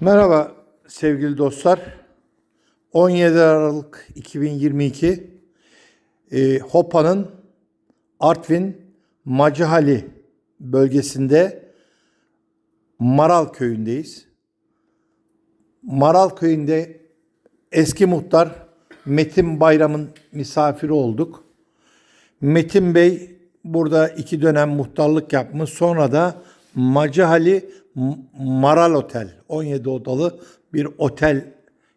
Merhaba sevgili dostlar. 17 Aralık 2022 e, Hopa'nın Artvin Macahali bölgesinde Maral köyündeyiz. Maral köyünde eski muhtar Metin Bayram'ın misafiri olduk. Metin Bey burada iki dönem muhtarlık yapmış. Sonra da Macahali M- Maral Otel, 17 odalı bir otel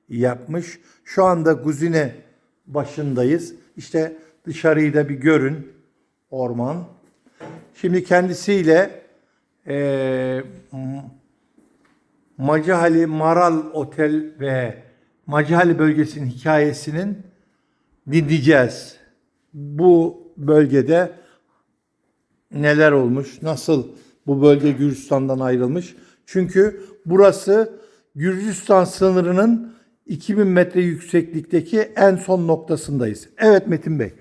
yapmış. Şu anda Guzine başındayız. İşte dışarıyı da bir görün. Orman. Şimdi kendisiyle M- Macahali Maral Otel ve Macahali bölgesinin hikayesinin dinleyeceğiz. Bu bölgede neler olmuş, nasıl bu bölge Gürcistan'dan ayrılmış. Çünkü burası Gürcistan sınırının 2000 metre yükseklikteki en son noktasındayız. Evet Metin Bey.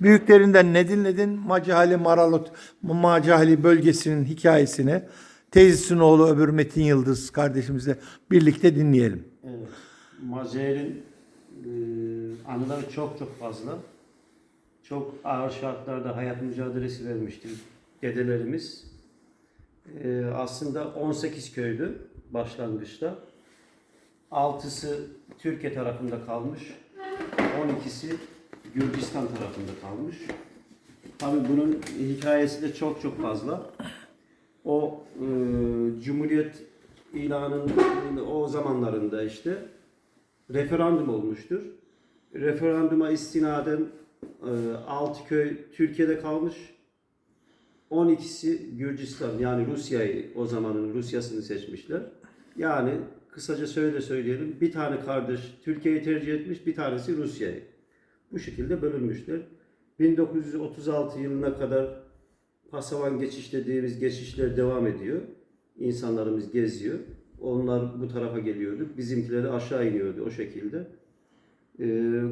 Büyüklerinden ne dinledin? Macahali Maralot, Macahali bölgesinin hikayesini teyzesinin oğlu öbür Metin Yıldız kardeşimizle birlikte dinleyelim. Evet. Mazer'in e, anıları çok çok fazla. Çok ağır şartlarda hayat mücadelesi vermiştir dedelerimiz. Aslında 18 köydü başlangıçta. 6'sı Türkiye tarafında kalmış. 12'si Gürcistan tarafında kalmış. Tabii bunun hikayesi de çok çok fazla. O e, Cumhuriyet ilanının o zamanlarında işte referandum olmuştur. Referanduma istinaden e, 6 köy Türkiye'de kalmış. 12'si Gürcistan yani Rusya'yı o zamanın Rusya'sını seçmişler. Yani kısaca söyle söyleyelim bir tane kardeş Türkiye'yi tercih etmiş bir tanesi Rusya'yı. Bu şekilde bölünmüşler. 1936 yılına kadar Pasavan geçiş dediğimiz geçişler devam ediyor. İnsanlarımız geziyor. Onlar bu tarafa geliyordu. Bizimkileri aşağı iniyordu o şekilde. Ee,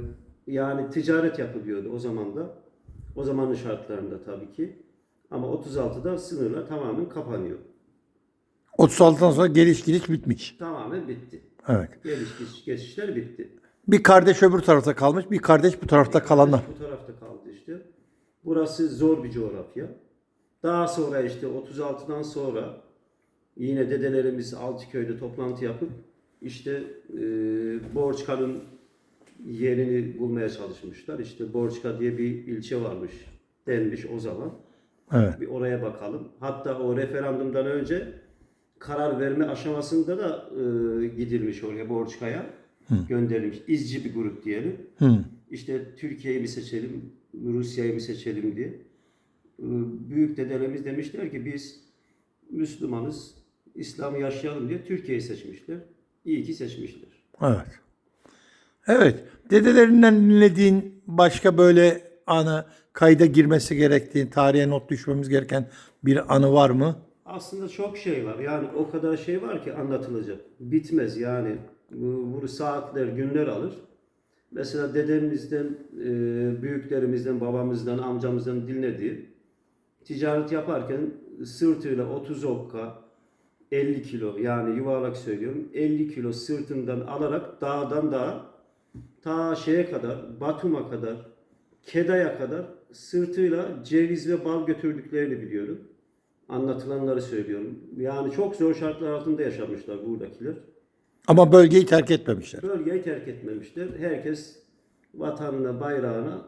yani ticaret yapılıyordu o zaman da. O zamanın şartlarında tabii ki. Ama 36'da sınırlar tamamen kapanıyor. 36'dan sonra geliş gidiş bitmiş. Tamamen bitti. Evet. Geliş geçiş, geçişler bitti. Bir kardeş öbür tarafta kalmış, bir kardeş bu tarafta kalanlar. Bu tarafta kaldı işte. Burası zor bir coğrafya. Daha sonra işte 36'dan sonra yine dedelerimiz Altıköy'de toplantı yapıp işte e, Borçka'nın yerini bulmaya çalışmışlar. İşte Borçka diye bir ilçe varmış denmiş o zaman. Evet. Bir oraya bakalım. Hatta o referandumdan önce karar verme aşamasında da e, gidilmiş oraya Borçka'ya. Gönderilmiş. İzci bir grup diyelim. Hı. İşte Türkiye'yi mi seçelim, Rusya'yı mı seçelim diye. Ee, Büyük dedelerimiz demişler ki biz Müslümanız, İslam'ı yaşayalım diye Türkiye'yi seçmişler. İyi ki seçmişler. Evet. Evet. Dedelerinden dinlediğin başka böyle anı kayda girmesi gerektiğin, tarihe not düşmemiz gereken bir anı var mı? Aslında çok şey var. Yani o kadar şey var ki anlatılacak. Bitmez yani. Bu, saatler, günler alır. Mesela dedemizden, e, büyüklerimizden, babamızdan, amcamızdan dinlediği ticaret yaparken sırtıyla 30 okka 50 kilo yani yuvarlak söylüyorum 50 kilo sırtından alarak dağdan dağa ta şeye kadar Batum'a kadar Keda'ya kadar sırtıyla ceviz ve bal götürdüklerini biliyorum. Anlatılanları söylüyorum. Yani çok zor şartlar altında yaşamışlar buradakiler. Ama bölgeyi terk etmemişler. Bölgeyi terk etmemişler. Herkes vatanına, bayrağına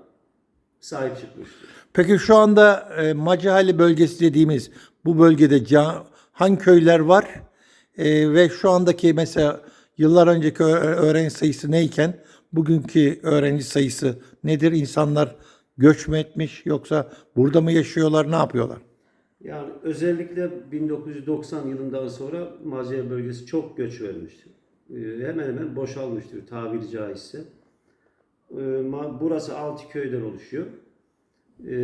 sahip çıkmıştır. Peki şu anda e, Macahali bölgesi dediğimiz bu bölgede hangi köyler var? E, ve şu andaki mesela yıllar önceki öğrenci sayısı neyken bugünkü öğrenci sayısı nedir? İnsanlar göç mü etmiş yoksa burada mı yaşıyorlar? Ne yapıyorlar? Yani özellikle 1990 yılından sonra Macar bölgesi çok göç vermiştir. Ee, hemen hemen boşalmıştır tabiri caizse. Ee, burası altı köyden oluşuyor. Ee,